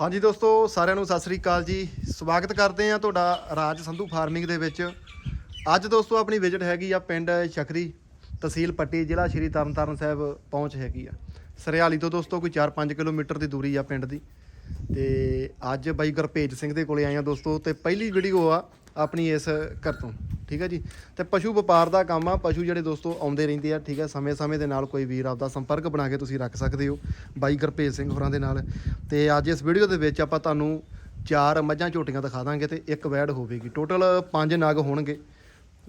ਹਾਂਜੀ ਦੋਸਤੋ, ਸਾਰਿਆਂ ਨੂੰ ਸਤਿ ਸ੍ਰੀ ਅਕਾਲ ਜੀ। ਸਵਾਗਤ ਕਰਦੇ ਆ ਤੁਹਾਡਾ ਰਾਜ ਸੰਧੂ ਫਾਰਮਿੰਗ ਦੇ ਵਿੱਚ। ਅੱਜ ਦੋਸਤੋ, ਆਪਣੀ ਵਿਜ਼ਿਟ ਹੈਗੀ ਆ ਪਿੰਡ ਸ਼ਕਰੀ ਤਹਿਸੀਲ ਪੱਟੀ, ਜ਼ਿਲ੍ਹਾ ਸ਼੍ਰੀ ਤਰਨਤਾਰਨ ਸਾਹਿਬ ਪਹੁੰਚ ਹੈਗੀ ਆ। ਸਰਿਆਲੀ ਤੋਂ ਦੋਸਤੋ, ਕੋਈ 4-5 ਕਿਲੋਮੀਟਰ ਦੀ ਦੂਰੀ ਆ ਪਿੰਡ ਦੀ। ਤੇ ਅੱਜ ਬਾਈ ਗੁਰਪੇਜ ਸਿੰਘ ਦੇ ਕੋਲੇ ਆਏ ਆ ਦੋਸਤੋ, ਤੇ ਪਹਿਲੀ ਵੀਡੀਓ ਆ ਆਪਣੀ ਇਸ ਘਰ ਤੋਂ, ਠੀਕ ਹੈ ਜੀ? ਤੇ ਪਸ਼ੂ ਵਪਾਰ ਦਾ ਕੰਮ ਆ, ਪਸ਼ੂ ਜਿਹੜੇ ਦੋਸਤੋ ਆਉਂਦੇ ਰਹਿੰਦੇ ਆ, ਠੀਕ ਹੈ? ਸਮੇਂ-ਸਮੇਂ ਦੇ ਨਾਲ ਕੋਈ ਵੀਰ ਆਪਦਾ ਸੰਪਰਕ ਬਣਾ ਕੇ ਤੁਸੀਂ ਰੱਖ ਸਕਦੇ ਹੋ, ਬਾਈ ਗੁਰਪੇਜ ਸਿੰਘ ਹੋਰਾਂ ਦੇ ਨਾਲ। ਤੇ ਅੱਜ ਇਸ ਵੀਡੀਓ ਦੇ ਵਿੱਚ ਆਪਾਂ ਤੁਹਾਨੂੰ ਚਾਰ ਮੱਝਾਂ ਝੋਟੀਆਂ ਦਿਖਾ ਦਾਂਗੇ ਤੇ ਇੱਕ ਵੈੜ ਹੋਵੇਗੀ। ਟੋਟਲ ਪੰਜ ਨਗ ਹੋਣਗੇ।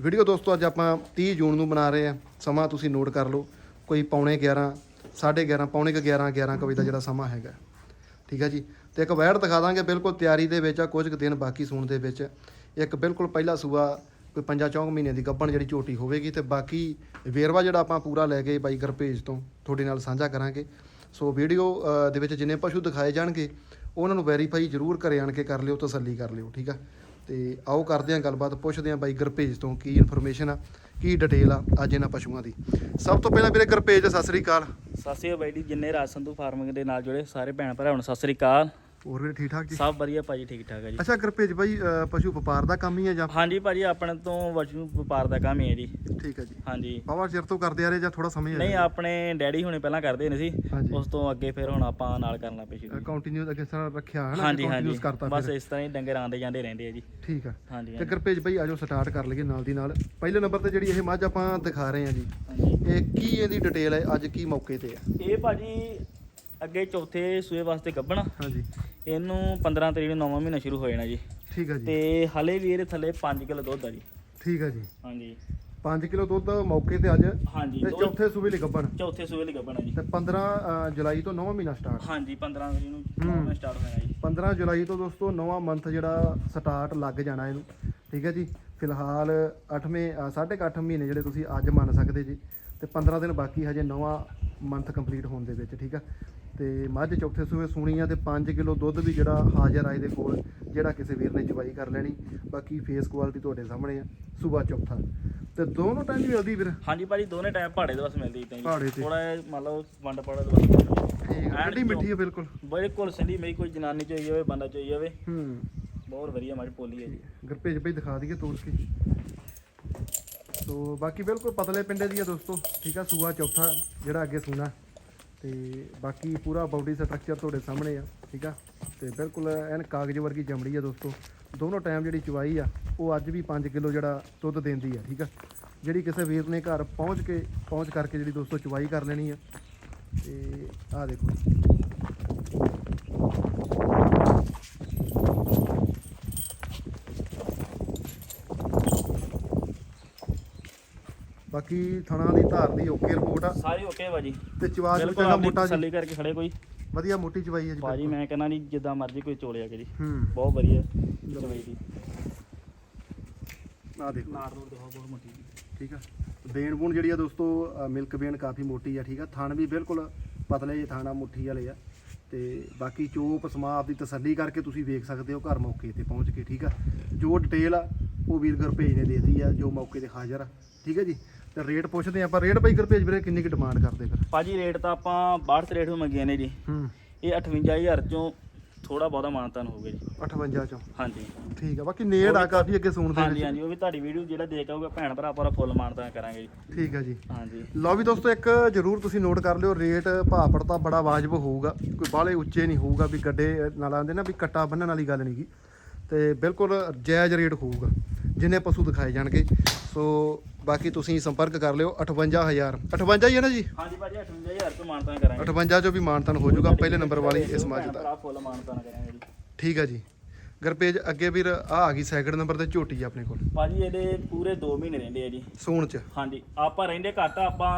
ਵੀਡੀਓ ਦੋਸਤੋ ਅੱਜ ਆਪਾਂ 30 ਜੂਨ ਨੂੰ ਬਣਾ ਰਹੇ ਆ। ਸਮਾਂ ਤੁਸੀਂ ਨੋਟ ਕਰ ਲਓ। ਕੋਈ ਪੌਣੇ 11 11:30 ਪੌਣੇ ਕੁ 11 11 ਕਵੀ ਦਾ ਜਿਹੜਾ ਸਮਾਂ ਹੈਗਾ। ਠੀਕ ਹੈ ਜੀ? ਤੇ ਇੱਕ ਵੈੜ ਦਿਖਾ ਦਾਂਗੇ, ਬਿਲਕੁਲ ਤਿਆਰੀ ਦੇ ਵਿੱਚ ਆ, ਕੁਝ ਕੁ ਦਿਨ ਬਾਕੀ ਸੂਣ ਦੇ ਵਿੱਚ। ਇੱਕ ਬਿਲਕੁਲ ਪਹਿਲਾ ਸੂਆ ਕੋਈ ਪੰਜਾਂ ਚੌਂਕ ਮਹੀਨੇ ਦੀ ਗੱਭਣ ਜਿਹੜੀ ਝੋਟੀ ਹੋਵੇਗੀ ਤੇ ਬਾਕੀ ਵੇਰਵਾ ਜਿਹੜਾ ਆਪਾਂ ਪੂਰਾ ਲੈ ਕੇ ਬਾਈ ਗਰਪੇਜ ਤੋਂ ਤੁਹਾਡੇ ਨਾਲ ਸਾਂਝਾ ਕਰਾਂਗੇ। ਸੋ ਵੀਡੀਓ ਦੇ ਵਿੱਚ ਜਿੰਨੇ ਪਸ਼ੂ ਦਿਖਾਏ ਜਾਣਗੇ, ਉਹਨਾਂ ਨੂੰ ਵੈਰੀਫਾਈ ਜ਼ਰੂਰ ਘਰੇ ਆਣ ਕੇ ਕਰ ਲਿਓ, ਤਸੱਲੀ ਕਰ ਲਿਓ, ਠੀਕ ਆ? ਤੇ ਆਓ ਕਰਦੇ ਹਾਂ ਗੱਲਬਾਤ, ਪੁੱਛਦੇ ਹਾਂ ਬਾਈ ਗਰਪੇਜ ਤੋਂ ਕੀ ਇਨਫੋਰਮੇਸ਼ਨ ਆ, ਕੀ ਡਿਟੇਲ ਆ ਅੱਜ ਇਹਨਾਂ ਪਸ਼ੂਆਂ ਦੀ। ਸਭ ਤੋਂ ਪਹਿਲਾਂ ਵੀਰੇ ਗਰਪੇਜ, ਸਤਿ ਸ੍ਰੀ ਅਕਾਲ। ਸਤਿ ਸ਼੍ਰੀ ਅਕਾਲ ਬਾਈ ਜੀ, ਜਿੰਨੇ ਰਾਜ ਸੰਧੂ ਫਾਰਮਿੰਗ ਦੇ ਨਾਲ ਜੁੜੇ ਸਾਰੇ ਭੈਣ ਭਰਾਵਾਂ ਨੂੰ ਸਤਿ ਸ਼੍ਰੀ ਅਕਾਲ। ਹੋਰ ਵੀਰੇ ਠੀਕ ਠਾਕ ਜੀ? ਸਭ ਵਧੀਆ ਭਾਜੀ ਠੀਕ ਠਾਕ ਹੈ ਜੀ। ਅੱਛਾ ਬਾਈ ਅ, ਪਸ਼ੂ ਵਪਾਰ ਦਾ ਕੰਮ ਹੀ ਹੈ ਜਾਂ? ਹਾਂਜੀ ਭਾਜੀ ਆਪਣੇ ਤੋਂ ਵਸ਼ੂ ਵਪਾਰ ਦਾ ਕੰਮ ਹੀ ਹੈ ਜੀ। ਠੀਕ ਹੈ ਜੀ। ਹਾਂਜੀ। ਬਾਵਾ ਚਿਰ ਤੋਂ ਕਰਦੇ ਆ ਰਹੇ ਜਾਂ ਥੋੜਾ ਸਮੇਂ ਨਹੀਂ ਆਪਣੇ ਡੈਡੀ ਹੁਣੇ ਪਹਿਲਾਂ ਕਰਦੇ ਨੇ ਸੀ। ਉਸ ਤੋਂ ਅੱਗੇ ਫਿਰ ਹੁਣ ਆਪਾਂ ਨਾਲ ਕਰਨਾ ਪਿਆ ਸ਼ੁਰੂ। ਕੰਟੀਨਿਊ ਅੱਗੇ ਸਾਰਾ ਰੱਖਿਆ ਹੈ ਨਾ ਹਾਂਜੀ ਹਾਂਜੀ। ਕੰਟੀਨਿਊਸ ਕਰਤਾ ਬਸ ਫਿਰ। ਇਸ ਤਰ੍ਹਾਂ ਹੀ ਡੰਗਰ ਆਉਂਦੇ ਜਾਂਦੇ ਰਹਿੰਦੇ ਆ ਜੀ। ਠੀਕ ਆ। ਹਾਂਜੀ ਤੇ ਗਰਪੇਜ ਬਾਈ ਆਜੋ ਸਟਾਰਟ ਕਰ ਲਈਏ ਨਾਲ ਦੀ ਨਾਲ। ਪਹਿਲੇ ਨੰਬਰ ਤੇ ਜਿਹੜੀ ਇਹ ਮੱਝ ਆਪਾਂ ਦਿਖਾ ਰਹੇ ਆ ਜੀ ਹਾਂਜੀ। ਇਹ ਕੀ ਇਹਦੀ ਡਿਟੇਲ ਹੈ ਅੱਜ ਕੀ ਮੌਕੇ ਤੇ ਆ? ਇਹ ਭਾਜੀ ਅੱਗੇ ਚੌਥੇ ਸੂਏ ਵਾਸਤੇ ਕੱਢਣਾ ਹਾਂਜੀ। ਇਹਨੂੰ 15 ਤਰੀਕ ਨੂੰ ਨਵਾਂ ਮਹੀਨਾ ਸ਼ੁਰੂ ਹੋ ਜਾਣਾ ਜੀ। ਠੀਕ ਆ ਜੀ। ਤੇ ਹਲੇ ਵੀ ਇਹਦੇ ਥੱਲੇ 5 ਕਿਲੋ ਦੁੱਧ ਆ ਜੀ। ਠੀਕ ਆ ਜੀ। ਹਾਂਜੀ। 5 ਕਿਲੋ ਦੁੱਧ ਮੌਕੇ ਤੇ ਅੱਜ। ਹਾਂਜੀ ਤੇ ਚੌਥੇ ਸੂਬੇ ਲਈ ਗੱਬਣ ਚੌਥੇ ਸੂਏ ਲਈ ਕੱਢਣਾ ਜੀ। ਤੇ 15 ਅ, ਜੁਲਾਈ ਤੋਂ ਨਵਾਂ ਮਹੀਨਾ ਸਟਾਰਟ ਹਾਂਜੀ 15 ਤਰੀਕ ਨੂੰ ਹੂੰ। ਨਵਾਂ ਸਟਾਰਟ ਹੋਣਾ ਜੀ। 15 ਜੁਲਾਈ ਤੋਂ ਦੋਸਤੋ ਨਵਾਂ ਮੰਥ ਜਿਹੜਾ ਸਟਾਰਟ ਲੱਗ ਜਾਣਾ ਇਹਨੂੰ। ਠੀਕ ਹੈ ਜੀ। ਫਿਲਹਾਲ 8ਵੇਂ 8.5 ਮਹੀਨੇ ਜਿਹੜੇ ਤੁਸੀਂ ਅੱਜ ਮੰਨ ਸਕਦੇ ਜੀ। ਤੇ 15 ਦਿਨ ਬਾਕੀ ਹਜੇ ਨਵਾਂ ਮੰਥ ਕੰਪਲੀਟ ਹੋਣ ਦੇ ਵਿੱਚ ਠੀਕ ਆ। ਤੇ ਮੱਝ ਚੌਥੇ ਸੂਏ ਸੂਣੀ ਆ ਤੇ 5 ਕਿਲੋ ਦੁੱਧ ਵੀ ਜਿਹੜਾ ਹਾਜ਼ਰ ਆ ਇਹਦੇ ਕੋਲ ਜਿਹੜਾ ਕਿਸੇ ਵੀਰ ਨੇ ਚਵਾਈ ਕਰ ਲੈਣੀ। ਬਾਕੀ ਫੇਸ ਕੁਆਲਿਟੀ ਤੁਹਾਡੇ ਸਾਹਮਣੇ ਆ ਸੂਬਾ ਚੌਥਾ। ਤੇ ਦੋਨੋਂ ਟਾਈਮ ਮਿਲਦੀ ਵੀਰ? ਹਾਂਜੀ ਭਾਜੀ ਦੋਨੇ ਟਾਈਮ ਪਹਾੜੇ ਦੇ ਬਸ ਮਿਲਦੀ ਜੀ ਤੇ। ਥੋੜਾ ਮੰਨ ਲਓ ਵੰਡ ਪੜਾ ਦੇ ਬਸ। ਠੀਕ ਗੱਡੀ ਮਿੱਠੀ ਆ ਬਿਲਕੁਲ। ਬਿਲਕੁਲ ਸੰਦੀ ਮੇਰੀ ਕੋਈ ਜਨਾਨੀ ਚਾਹੀਏ ਹੋਵੇ ਬੰਦਾ ਚਾਹੀਏ ਹੋਵੇ ਹੂੰ। ਬਹੁਤ ਵਧੀਆ ਮਾੜੀ ਪੋਲੀ ਹੈ ਜੀ। ਗੁਰਪੇਜ ਭਾਈ ਦਿਖਾ ਦਈਏ ਤੋੜ ਕੇ। ਸੋ ਬਾਕੀ ਬਿਲਕੁਲ ਪਤਲੇ ਪਿੰਡੇ ਦੀ ਆ ਦੋਸਤੋ। ਠੀਕ ਆ ਸੂਆ ਚੌਥਾ ਜਿਹੜਾ ਅੱਗੇ ਸੂਣਾ। ਤੇ ਬਾਕੀ ਪੂਰਾ ਬਾਡੀ ਸਟਰਕਚਰ ਤੁਹਾਡੇ ਸਾਹਮਣੇ ਆ, ਠੀਕ ਆ? ਤੇ ਬਿਲਕੁਲ ਐਨ ਕਾਗਜ਼ ਵਰਗੀ ਚਮੜੀ ਆ ਦੋਸਤੋ। ਦੋਨੋਂ ਟਾਈਮ ਜਿਹੜੀ ਚਵਾਈ ਆ, ਉਹ ਅੱਜ ਵੀ 5 ਕਿਲੋ ਜਿਹੜਾ ਦੁੱਧ ਦਿੰਦੀ ਆ, ਠੀਕ ਆ? ਜਿਹੜੀ ਕਿਸੇ ਵੀਰ ਨੇ ਘਰ ਪਹੁੰਚ ਕੇ, ਪਹੁੰਚ ਕਰਕੇ ਜਿਹੜੀ ਦੋਸਤੋ ਚਵਾਈ ਕਰ ਲੈਣੀ ਆ। ਤੇ ਆ ਦੇਖੋ। ਬਾਕੀ ਥਣਾ ਦੀ ਧਾਰ ਦੀ ਓਕੇ ਰਿਪੋਰਟ ਆ। ਸਾਰੀ ਓਕੇ ਭਾਜੀ ਤੇ ਬਿਲਕੁਲ ਵਿਚਾਰਾ ਆਪਣੀ ਮੋਟਾ ਜੀ। ਤਸੱਲੀ ਕਰਕੇ ਖੜੇ ਕੋਈ। ਵਧੀਆ ਮੋਟੀ ਚਵਾਈ ਹੈ ਜੀ ਭਾਜੀ ਮੈਂ ਕਹਿੰਦਾ ਨਹੀਂ ਜਿੱਦਾਂ ਮਰਜ਼ੀ ਕੋਈ ਚੋਲਿਆ ਕੇ ਜੀ। ਹੂੰ। ਬਹੁਤ ਵਧੀਆ ਚਵਾਈ ਦੀ। ਆ ਦੇਖੋ। ਨਾਰ ਨੂਰ ਦੇਖੋ ਬਹੁਤ ਮੋਟੀ ਜੀ। ਠੀਕ ਆ। ਬੇਨ ਬੂਨ ਜਿਹੜੀ ਆ ਦੋਸਤੋ ਮਿਲਕ ਬੇਨ ਕਾਫੀ ਮੋਟੀ ਆ ਠੀਕ ਆ। ਥਣ ਵੀ ਬਿਲਕੁਲ ਪਤਲੇ ਜਿਹੇ ਥਾਣਾ ਮੁੱਠੀ ਵਾਲੇ ਆ। ਤੇ ਬਾਕੀ ਚੋਪ ਸਮਾ ਆਪਦੀ ਤਸੱਲੀ ਕਰਕੇ ਤੁਸੀਂ ਵੇਖ ਸਕਦੇ ਹੋ ਘਰ ਮੌਕੇ ਤੇ ਪਹੁੰਚ ਕੇ ਠੀਕ ਆ। ਜੋ ਡਿਟੇਲ ਆ ਉਹ ਵੀਰ ਗੁਰਭੇਜ ਨੇ ਦੇ ਦਿੱਤੀ ਆ ਜੋ ਮੌਕੇ ਤੇ ਹਾਜ਼ਰ ਆ। ਠੀਕ ਹੈ ਜੀ। ਤੇ ਰੇਟ ਪੁੱਛਦੇ ਆਪਾਂ। ਰੇਟ ਬਾਈ ਗੁਰਭੇਜ ਵੀਰੇ ਕਿੰਨੀ ਕੁ ਡਿਮਾਂਡ ਕਰਦੇ ਫਿਰ? ਭਾਜੀ ਰੇਟ ਤਾਂ ਆਪਾਂ 62 ਰੇਟ ਨੂੰ ਮੰਗੀਆਂ ਨੇ ਜੀ। ਹੂੰ। ਇਹ 58000 ਚੋਂ ਥੋੜਾ ਬਹੁਤਾ ਮਾਨਤਾਨ ਹੋਊਗਾ ਜੀ। 58 ਚੋਂ? ਹਾਂਜੀ। ਠੀਕ ਆ ਬਾਕੀ ਨੇੜ ਆ ਕਾਫੀ ਅੱਗੇ ਸੂਣ ਦੇ ਹਾਂਜੀ ਹਾਂਜੀ ਉਹ ਵੀ ਤੁਹਾਡੀ ਵੀਡੀਓ ਜਿਹੜਾ ਦੇਖ ਆਊਗਾ ਭੈਣ ਭਰਾ ਪੂਰਾ ਫੁੱਲ ਮਾਨਤਾਨ ਕਰਾਂਗੇ ਜੀ। ਠੀਕ ਆ ਜੀ। ਹਾਂਜੀ। ਲਓ ਵੀ ਦੋਸਤੋ ਇੱਕ ਜਰੂਰ ਤੁਸੀਂ ਨੋਟ ਕਰ ਲਿਓ ਰੇਟ ਭਾਪੜ ਤਾਂ ਬੜਾ ਵਾਜਬ ਹੋਊਗਾ। ਕੋਈ ਬਾਹਲੇ ਉੱਚੇ ਨਹੀਂ ਹੋਊਗਾ ਵੀ ਗੱਡੇ ਨਾਲ ਆਂਦੇ ਨਾ ਵੀ ਕੱਟਾ ਬੰਨਣ ਵਾਲੀ ਗੱਲ ਨਹੀਂਗੀ। ਤੇ ਬਿਲਕੁਲ ਜਾਇਜ਼ ਰੇਟ ਹੋਊਗਾ ਜਿੰਨੇ ਪਸ਼ੂ ਦਿਖਾਏ ਜਾਣਗੇ। ਸੋ ਬਾਕੀ ਤੁਸੀਂ ਸੰਪਰਕ ਕਰ ਲਿਓ 58000 58 ਹੀ ਹੈ ਨਾ ਜੀ? ਹਾਂਜੀ ਭਾਜੀ 58000 ਤੋਂ ਮਾਨਤਾਨ ਕਰਾਂਗੇ। 58 ਚੋਂ ਵੀ ਮਾਨਤਨ ਹੋ ਜਾਊਗਾ ਪਹਿਲੇ ਨੰਬਰ ਵਾਲੀ ਇਸ ਮੱਝ ਦਾ। ਭਰਾ ਫੁੱਲ ਮਾਨਤਾਨ ਕਰਾਂਗੇ ਜੀ। ਠੀਕ ਆ ਜੀ। ਗਰਪੇਜ ਅੱਗੇ ਵੀਰ ਆ ਆ ਗਈ ਸੈਕਿੰਡ ਨੰਬਰ ਤੇ ਝੋਟੀ ਆਪਣੇ ਕੋਲ। ਭਾਜੀ ਇਹਦੇ ਪੂਰੇ 2 ਮਹੀਨੇ ਰਹਿੰਦੇ ਆ ਜੀ। ਸੂਣ ਚ। ਹਾਂਜੀ ਆਪਾਂ ਰਹਿੰਦੇ ਘੱਟ ਆਪਾਂ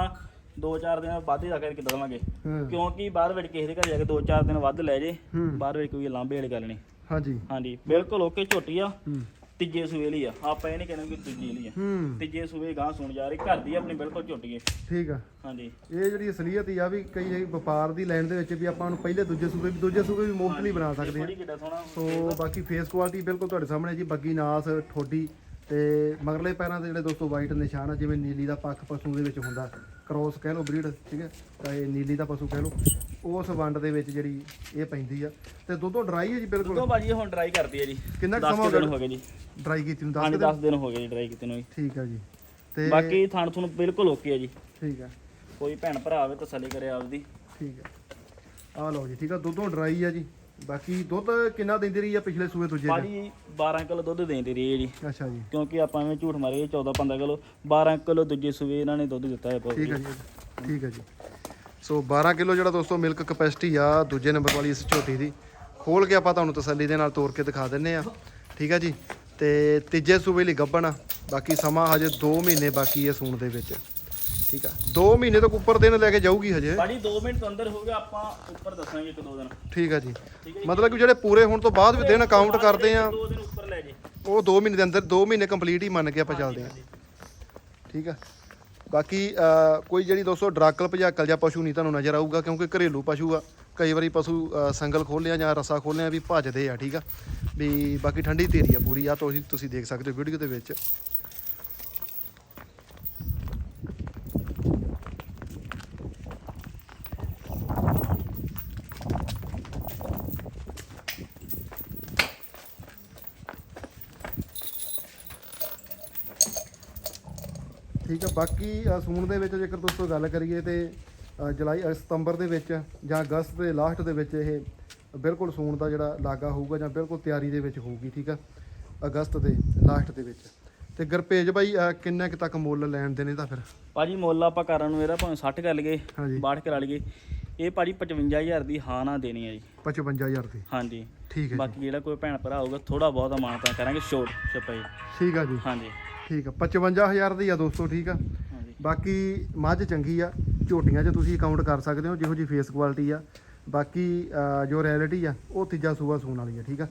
2-4 ਦਿਨ ਵੱਧ ਜਾ ਕੇ ਕਿੱਦਾਂ ਦਵਾਂਗੇ ਹਾਂ। ਕਿਉਂਕਿ ਬਾਅਦ ਵਿੱਚ ਕਿਸੇ ਦੇ ਘਰ ਜਾ ਕੇ 2-4 ਦਿਨ ਵੱਧ ਲੈ ਜੇ ਹੂੰ। ਬਾਅਦ ਵਿੱਚ ਕੋਈ ਲਾਂਭੇ ਵਾਲੀ ਗੱਲ ਨਹੀਂ। ਹਾਂਜੀ। ਹਾਂਜੀ ਬਿਲਕੁਲ ਓਕੇ ਝੋਟੀ ਆ। ਹੂੰ। ਤੀਜੇ ਸੂਏ ਲਈ ਆ। ਆਪਾਂ ਇਹ ਨਹੀਂ ਕਹਿੰਦੇ ਕਿ ਤੀਜੇ ਲਈ ਆ। ਹੂੰ। ਤੀਜੇ ਸੂਏ ਗਾਂ ਸੁਣ ਜਾ ਰਹੀ ਘਰ ਦੀ ਆਪਣੀ ਬਿਲਕੁਲ ਝੋਟੀ ਹੈ ਠੀਕ ਆ। ਹਾਂਜੀ। ਇਹ ਜਿਹੜੀ ਅਸਲੀਅਤ ਹੀ ਆ ਵੀ ਕਈ ਇਹ ਵਪਾਰ ਦੀ ਲਾਈਨ ਦੇ ਵਿੱਚ ਵੀ ਆਪਾਂ ਨੂੰ ਪਹਿਲੇ ਦੂਜੇ ਸੂਬੇ ਵੀ ਦੂਜੇ ਸੂਬੇ ਵੀ ਮੁਫਤ ਲਈ ਬਣਾ ਸਕਦੇ ਆ। ਥੋੜੀ ਕਿੱਡਾ ਸੋਹਣਾ ਸੋ ਬਾਕੀ ਫੇਸ ਕੁਆਲਿਟੀ ਬਿਲਕੁਲ ਤੁਹਾਡੇ ਸਾਹਮਣੇ ਜੀ ਬੱਗੀ ਨਾਸ ਠੋਡੀ ਤੇ ਮਗਰਲੇ ਪੈਰਾਂ ਦੇ ਜਿਹੜੇ ਦੋਸਤੋ ਵਾਈਟ ਨਿਸ਼ਾਨ ਆ ਜਿਵੇਂ ਨੀਲੀ ਦਾ ਪੱਖ ਪਸ਼ੂ ਦੇ ਵਿੱਚ ਹੁੰਦਾ ਕ੍ਰੋਸ ਕਹਿ ਲਓ ਬਰੀਡ ਠੀਕ ਹੈ? ਚਾਹੇ ਨੀਲੀ ਦਾ ਪਸ਼ੂ ਕਹਿ ਲਓ। ਉਸ ਵੰਡ ਦੇ ਵਿੱਚ ਜਿਹੜੀ ਇਹ ਪੈਂਦੀ ਆ। ਤੇ ਦੁੱਧੋਂ ਡਰਾਈ ਹੈ ਜੀ ਬਿਲਕੁਲ? ਦੁੱਧੋਂ ਭਾਜੀ ਹੁਣ ਡਰਾਈ ਕਰਦੀ ਹੈ ਜੀ। ਕਿੰਨਾ ਕੁ 10 ਸਮਾਂ ਹੋ ਦਿਨ ਗਿਆ ਹੋ ਗਏ ਜੀ। ਡਰਾਈ ਕੀਤੀ ਨੂੰ? ਹਾਂਜੀ 10 10 ਦਿਨ ਹੋ ਗਏ ਜੀ ਡਰਾਈ ਕੀਤੇ ਨੂੰ ਜੀ ਠੀਕ ਆ ਜੀ। ਤੇ ਬਾਕੀ ਥਣ ਤੁਹਾਨੂੰ ਬਿਲਕੁਲ ਓਕੇ ਹੈ ਜੀ। ਠੀਕ ਆ। ਕੋਈ ਭੈਣ ਭਰਾ ਆਵੇ ਤਸੱਲੀ ਕਰੇ ਆਪਦੀ। ਠੀਕ ਆ। ਆ ਲਓ ਜੀ ਠੀਕ ਆ। ਦੁੱਧੋਂ ਡਰਾਈ ਆ ਜੀ। ਬਾਕੀ ਦੁੱਧ ਕਿੰਨਾ ਦਿੰਦੀ ਰਹੀ ਆ ਪਿਛਲੇ ਸੂਏ ਦੂਜੇ ਚ ਭਾਜੀ 12 ਕਿਲੋ ਦੁੱਧ ਦੇਂਦੀ ਰਹੀ ਹੈ ਜੀ। ਅੱਛਾ ਜੀ। ਕਿਉਂਕਿ ਆਪਾਂ ਐਵੇਂ ਝੂਠ ਮਾਰੀਏ 14 15 ਕਿਲੋ 12 ਕਿਲੋ ਦੂਜੇ ਸੂਏ ਇਹਨਾਂ ਨੇ ਦੁੱਧ ਦਿੱਤਾ ਹੈ ਠੀਕ ਭਾਜੀ ਹੈ ਜੀ ਠੀਕ ਹੈ ਜੀ। ਸੋ 12 ਕਿਲੋ ਜਿਹੜਾ ਦੋਸਤੋ ਮਿਲਕ ਕਪੈਸਿਟੀ ਆ ਦੂਜੇ ਨੰਬਰ ਵਾਲੀ ਇਸ ਝੋਟੀ ਦੀ। ਖੋਲ ਕੇ ਆਪਾਂ ਤੁਹਾਨੂੰ ਤਸੱਲੀ ਦੇ ਨਾਲ ਤੋੜ ਕੇ ਦਿਖਾ ਦਿੰਨੇ ਆ। ਠੀਕ ਹੈ ਜੀ। ਤੇ ਤੀਜੇ ਸੂਬੇ ਲਈ ਗੱਬਣ ਬਾਕੀ ਸਮਾਂ ਹਜੇ 2 ਮਹੀਨੇ ਬਾਕੀ ਹੈ ਸੂਣ ਦੇ ਵਿੱਚ। ਠੀਕ ਆ। 2 ਮਹੀਨੇ ਤੋਂ ਉੱਪਰ ਦਿਨ ਲੈ ਕੇ ਜਾਊਗੀ ਹਜੇ। ਭਾਜੀ 2 ਮਿੰਟ ਤੋਂ ਅੰਦਰ ਹੋ ਗਿਆ ਆਪਾਂ ਉੱਪਰ ਦੱਸਾਂਗੇ ਇੱਕ ਦੋ ਦਿਨ। ਠੀਕ ਆ ਜੀ। ਮਤਲਬ ਕਿ ਜਿਹੜੇ ਪੂਰੇ ਹੋਣ ਤੋਂ ਬਾਅਦ ਵੀ ਦਿਨ ਕਾਊਂਟ ਕਰਦੇ ਆ ਦੋ ਦਿਨ ਉੱਪਰ ਲੈ ਜੇ। ਉਹ 2 ਮਹੀਨੇ ਦੇ ਅੰਦਰ 2 ਮਹੀਨੇ ਕੰਪਲੀਟ ਹੀ ਮੰਨ ਕੇ ਆਪਾਂ ਚੱਲਦੇ ਆ। ਠੀਕ ਆ। ਬਾਕੀ ਕੋਈ ਜਿਹੜੀ ਦੋਸਤੋ ਡਰਾਕਲ ਭਜਾਕਲ ਜਾਂ ਪਸ਼ੂ ਨਹੀਂ ਤੁਹਾਨੂੰ ਨਜ਼ਰ ਆਊਗਾ ਕਿਉਂਕਿ ਘਰੇਲੂ ਪਸ਼ੂ ਆ। ਕਈ ਵਾਰੀ ਪਸ਼ੂ ਸੰਗਲ ਖੋਲਿਆ ਜਾਂ ਰਸਾ ਖੋਲਿਆ ਵੀ ਭੱਜਦੇ ਆ ਠੀਕ ਆ। ਵੀ ਬਾਕੀ ਠੰਡੀ ਤੇਰੀ ਆ ਪੂਰੀ। ਆ ਤੁਸੀਂ ਤੁਸੀਂ ਦੇਖ ਸਕਦੇ ਹੋ ਵੀਡੀਓ ਦੇ ਵਿੱਚ। ਬਾਕੀ ਅ, ਸੂਣ ਦੇ ਵਿੱਚ ਜੇਕਰ ਦੋਸਤੋ ਗੱਲ ਕਰੀਏ ਤੇ ਅ, ਜੁਲਾਈ ਅ, ਸਤੰਬਰ ਦੇ ਵਿੱਚ ਜਾਂ ਅਗਸਤ ਦੇ ਲਾਸਟ ਦੇ ਵਿੱਚ ਇਹ ਬਿਲਕੁਲ ਸੂਣ ਦਾ ਜਿਹੜਾ ਲਾਗਾ ਹੋਊਗਾ ਜਾਂ ਬਿਲਕੁਲ ਤਿਆਰੀ ਦੇ ਵਿੱਚ ਹੋਊਗੀ ਠੀਕ ਆ? ਅਗਸਤ ਦੇ ਲਾਸਟ ਦੇ ਵਿੱਚ। ਤੇ ਗੁਰਪੇਜ ਬਾਈ ਅ, ਕਿੰਨੇ ਕੁ ਤੱਕ ਮੁੱਲ ਲੈਣ ਦੇ ਨੇ ਤਾਂ ਫਿਰ? ਭਾਜੀ ਮੁੱਲ ਆਪਾਂ ਕਰਨ ਨੂੰ ਇਹਦਾ ਭਾਵੇਂ 60 ਕਰ ਲਈਏ ਹਾਂਜੀ। 62 ਕਰਾ ਲਈਏ। ਇਹ ਭਾਜੀ 55000 ਦੀ ਹਾਂ ਨਾ ਦੇਣੀ ਹੈ ਜੀ। 55000 ਦੀ। ਹਾਂਜੀ। ਠੀਕ ਹੈ ਜੀ। ਬਾਕੀ ਜਿਹੜਾ ਕੋਈ ਭੈਣ ਭਰਾ ਹੋਊਗਾ ਥੋੜਾ ਬਹੁਤਾ ਮਾਨਤਾ ਕਰਾਂਗੇ ਛੋਟ ਛਪਾਈ। ਠੀਕ ਆ ਜੀ। ਹਾਂਜੀ। ਠੀਕ ਆ। 55000 ਦੀ ਆ ਦੋਸਤੋ ਠੀਕ ਆ। ਬਾਕੀ ਮੱਝ ਚੰਗੀ ਆ ਝੋਟੀਆਂ 'ਚ ਤੁਸੀਂ ਕਾਊਂਟ ਕਰ ਸਕਦੇ ਹੋ ਜਿਹੋ ਜੀ ਫੇਸ ਕੁਆਲਿਟੀ ਆ। ਬਾਕੀ ਜੋ ਰਿਐਲਿਟੀ ਆ ਉਹ ਤੀਜਾ ਸੂਆ ਸੂਣ ਵਾਲੀ ਆ ਠੀਕ ਆ।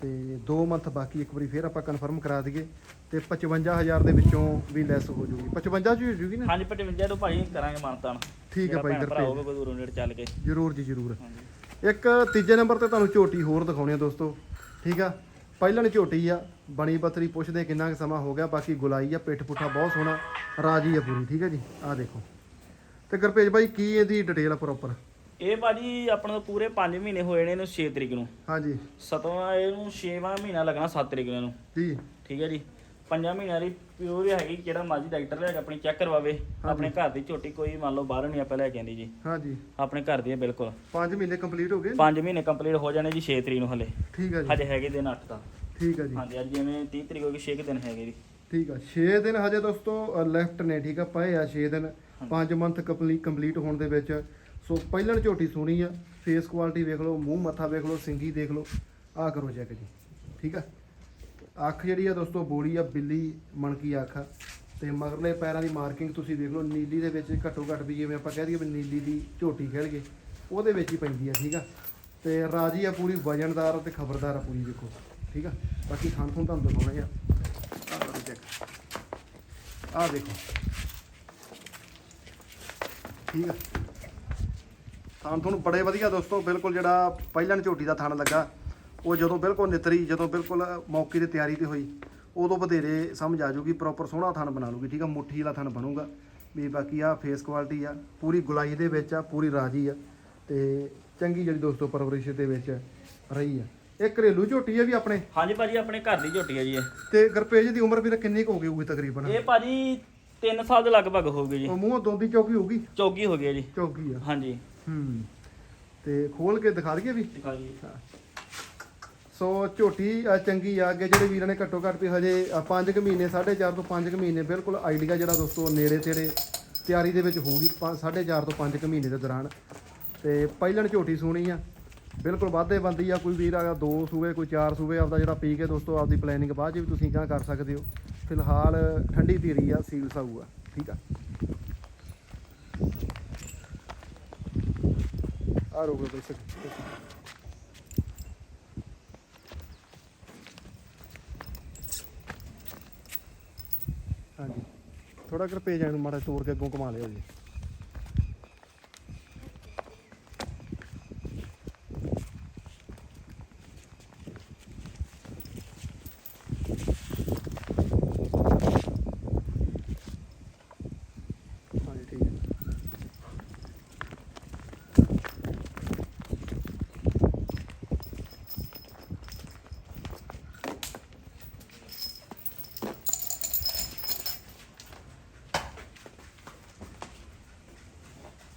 ਤੇ 2 ਮੰਥ ਬਾਕੀ ਇੱਕ ਵਾਰੀ ਫੇਰ ਆਪਾਂ ਕਨਫਰਮ ਕਰਾ ਦਈਏ ਤੇ 55000 ਦੇ ਵਿੱਚੋਂ ਵੀ ਲੈਸ ਹੋ ਜੂਗੀ। 55 ਚ ਹੀ ਜੂਗੀ ਨਾ? ਹਾਂਜੀ 55 ਤੋਂ ਭਾਜੀ ਕਰਾਂਗੇ ਮਾਨਤਾਨ। ਠੀਕ ਹੈ ਭਾਈ, ਭਰਾ ਗੁਰਪ੍ਰੀਤ। ਹੋਊਗਾ ਕੋਈ ਦੂਰੋਂ ਨੇੜੇ ਚੱਲ ਕੇ। ਜਰੂਰ ਜੀ ਜਰੂਰ। ਇੱਕ ਤੀਜੇ ਨੰਬਰ ਤੇ ਤੁਹਾਨੂੰ ਝੋਟੀ ਹੋਰ ਦਿਖਾਉਣੀ ਆ ਦੋਸਤੋ ਠੀਕ ਆ? ਪਹਿਲਣ ਝੋਟੀ ਆ ਬਣੀ ਪਤਰੀ ਪੁੱਛਦੇ ਕਿੰਨਾ ਕੁ ਸਮਾਂ ਹੋ ਗਿਆ ਬਾਕੀ ਗੁਲਾਈ ਆ ਪਿੱਠ ਪੁੱਠਾ ਬਹੁਤ ਸੋਹਣਾ ਰਾਜੀ ਆ ਪੂਰੀ ਠੀਕ ਆ ਜੀ? ਆ ਦੇਖੋ। ਤੇ ਗੁਰਪੇਜ ਬਾਈ ਕੀ ਇਹਦੀ ਡਿਟੇਲ ਆ ਪ੍ਰੋਪਰ ਇਹ ਭਾਜੀ ਆਪਣੇ ਤੋਂ ਪੂਰੇ 5 ਮਹੀਨੇ ਹੋਏ ਨੇ ਇਹਨੂੰ 6 ਤਰੀਕ ਨੂੰ। ਹਾਂਜੀ। ਸਤਵਾਂ ਇਹਨੂੰ 6ਵਾਂ ਮਹੀਨਾ ਲੱਗਣਾ 7 ਤਰੀਕ ਨੂੰ ਇਹਨੂੰ। ਜੀ। ਠੀਕ ਹੈ ਜੀ? ਪੰਜਾਂ ਮਹੀਨਿਆਂ ਦੀ ਪਿਓਰ ਹੈਗੀ ਜਿਹੜਾ ਮਰਜ਼ੀ ਡਾਕਟਰ ਲੈ ਕੇ ਆਪਣੀ ਚੈੱਕ ਕਰਵਾਵੇ ਆਪਣੇ ਘਰ ਦੀ ਝੋਟੀ ਕੋਈ ਮੰਨ ਲਓ ਬਾਹਰੋਂ ਨਹੀਂ ਆਪਾਂ ਲੈ ਕੇ ਆਂਦੀ ਜੀ। ਹਾਂਜੀ। ਆਪਣੇ ਘਰ ਦੀ ਹੈ ਬਿਲਕੁਲ। 5 ਮਹੀਨੇ ਕੰਪਲੀਟ ਹੋ ਗਏ? 5 ਮਹੀਨੇ ਕੰਪਲੀਟ ਹੋ ਜਾਣੇ ਜੀ 6 ਤਰੀਕ ਨੂੰ ਹਲੇ। ਠੀਕ ਆ ਜੀ। ਹਜੇ ਹੈਗੇ ਦਿਨ 8 ਦਾ ਠੀਕ ਆ ਜੀ। ਹਾਂਜੀ ਅੱਜ ਜਿਵੇਂ 30 ਤਰੀਕ ਹੋ ਗਈ 6 ਦਿਨ ਹੈਗੇ ਜੀ। ਠੀਕ ਆ। 6 ਦਿਨ ਹਜੇ ਦੋਸਤੋ ਲੈਫਟ ਨੇ ਠੀਕ ਆ ਪਏ ਆ 6 ਦਿਨ। 5 ਮੰਥ ਕੰਪਲੀਟ ਹੋਣ ਦੇ ਵਿੱਚ। ਸੋ ਪਹਿਲਣ ਝੋਟੀ ਸੋਹਣੀ ਆ। ਫੇਸ ਕੁਆਲਿਟੀ ਵੇਖ ਲਓ ਮੂੰਹ ਮੱਥਾ ਵੇਖ ਲਓ ਸਿੰਗੀ ਦੇਖ ਲਓ। ਆ ਕਰੋ ਚੈੱਕ ਜੀ। ਠੀਕ ਆ? ਅੱਖ ਜਿਹੜੀ ਆ ਦੋਸਤੋ ਬੋਲੀ ਆ ਬਿੱਲੀ ਮਣਕੀ ਅੱਖ ਆ। ਤੇ ਮਗਰਲੇ ਪੈਰਾਂ ਦੀ ਮਾਰਕਿੰਗ ਤੁਸੀਂ ਦੇਖ ਲਓ, ਨੀਲੀ ਦੇ ਵਿੱਚ ਘੱਟੋ ਘੱਟ ਵੀ ਜਿਵੇਂ ਆਪਾਂ ਕਹਿ ਦਈਏ ਵੀ ਨੀਲੀ ਦੀ ਝੋਟੀ ਕਹਿ ਗਏ, ਉਹਦੇ ਵਿੱਚ ਹੀ ਪੈਂਦੀ ਆ, ਠੀਕ ਆ। ਤੇ ਰਾਜੀ ਆ ਪੂਰੀ ਵਜਨਦਾਰ ਤੇ ਖਬਰਦਾਰ ਆ ਪੂਰੀ, ਦੇਖੋ, ਠੀਕ ਆ। ਬਾਕੀ ਖਾਣ ਤੋਂ ਤੁਹਾਨੂੰ ਦਿਖਾਉਣੇ ਆ। ਆਹ ਚੈੱਕ ਆਹ ਦੇਖੋ। ਠੀਕ ਆ। ਥਾਣ ਤੁਹਾਨੂੰ ਬੜੇ ਵਧੀਆ ਦੋਸਤੋ, ਬਿਲਕੁਲ ਜਿਹੜਾ ਪਹਿਲਾਂ ਝੋਟੀ ਦਾ ਥਣ ਲੱਗਾ। ਉਹ ਜਦੋਂ ਬਿਲਕੁਲ ਨਿਤਰੀ ਜਦੋਂ ਬਿਲਕੁਲ ਮੌਕੇ ਤੇ ਤਿਆਰੀ ਤੇ ਹੋਈ ਉਦੋਂ ਬਥੇਰੇ ਸਮਝ ਆ ਜਾਊਗੀ ਪ੍ਰੋਪਰ ਸੋਹਣਾ ਥਣ ਬਣਾ ਲੂਗੀ ਠੀਕ ਆ ਮੁੱਠੀ ਵਾਲਾ ਥਣ ਬਣੂਗਾ। ਵੀ ਬਾਕੀ ਆ ਫੇਸ ਕੁਆਲਿਟੀ ਆ ਪੂਰੀ ਗੁਲਾਈ ਦੇ ਵਿੱਚ ਆ ਪੂਰੀ ਰਾਜੀ ਆ ਤੇ ਚੰਗੀ ਜਿਹੜੀ ਦੋਸਤੋ ਪਰਵਰਿਸ਼ ਦੇ ਵਿੱਚ ਰਹੀ ਆ। ਇਹ ਘਰੇਲੂ ਝੋਟੀ ਆ ਵੀ ਆਪਣੇ? ਹਾਂਜੀ ਭਾਜੀ ਆਪਣੇ ਘਰ ਦੀ ਝੋਟੀ ਹੈ ਜੀ ਇਹ। ਤੇ ਗਰਪੇਜ ਦੀ ਉਮਰ ਵੀ ਕਿੰਨੀ ਕੁ ਹੋ ਗਈ ਹੋਊਗੀ ਤਕਰੀਬਨ? ਇਹ ਭਾਜੀ 3 ਸਾਲ ਦੇ ਲਗਭਗ ਹੋ ਗਈ ਜੀ। ਉਹ ਮੂੰਹੋਂ ਦੋਂਦੀ ਚੌਕੀ ਹੋਊਗੀ ਚੌਗੀ ਹੋ ਗਈ ਹੈ ਜੀ। ਚੌਕੀ ਆ। ਹਾਂਜੀ। ਹੂੰ। ਤੇ ਖੋਲ ਕੇ ਦਿਖਾ ਦਈਏ ਵੀ? ਦਿਖਾ ਜੀ ਸੋ ਝੋਟੀ ਅ, ਚੰਗੀ ਆ। ਅੱਗੇ ਜਿਹੜੇ ਵੀਰਾਂ ਨੇ ਘੱਟੋ ਘੱਟ ਵੀ ਹਜੇ 5 ਕੁ ਮਹੀਨੇ 4.5 ਤੋਂ 5 ਕੁ ਮਹੀਨੇ ਬਿਲਕੁਲ ਆਈਡੀਆ ਜਿਹੜਾ ਦੋਸਤੋ ਨੇੜੇ ਤੇੜੇ ਤਿਆਰੀ ਦੇ ਵਿੱਚ ਹੋਊਗੀ 4.5 ਤੋਂ 5 ਕੁ ਮਹੀਨੇ ਦੇ ਦੌਰਾਨ। ਤੇ ਪਹਿਲਣ ਝੋਟੀ ਸੋਹਣੀ ਆ ਬਿਲਕੁਲ ਵਾਧੇ ਬੰਦੀ ਆ ਕੋਈ ਵੀਰ ਆ ਦੋ ਸੂਏ ਕੋਈ ਚਾਰ ਸੂਏ ਆਪਦਾ ਜਿਹੜਾ ਪੀ ਕੇ ਦੋਸਤੋ ਆਪਦੀ ਪਲੈਨਿੰਗ ਬਾਅਦ 'ਚ ਵੀ ਤੁਸੀਂ ਗਾਂ ਕਰ ਸਕਦੇ ਹੋ। ਫਿਲਹਾਲ ਠੰਡੀ ਧੀਰੀ ਆ ਸੀਲ ਸਾਊ ਆ ਠੀਕ ਆ? ਆ ਰੋਕੋ ਬਈ ਸਕ ਹਾਂਜੀ। ਥੋੜਾ ਕਰ ਪੇਜ ਨੂੰ ਮਾੜਾ ਤੋੜ ਕੇ ਅੱਗੋਂ ਕਮਾ ਲਿਓ ਜੀ।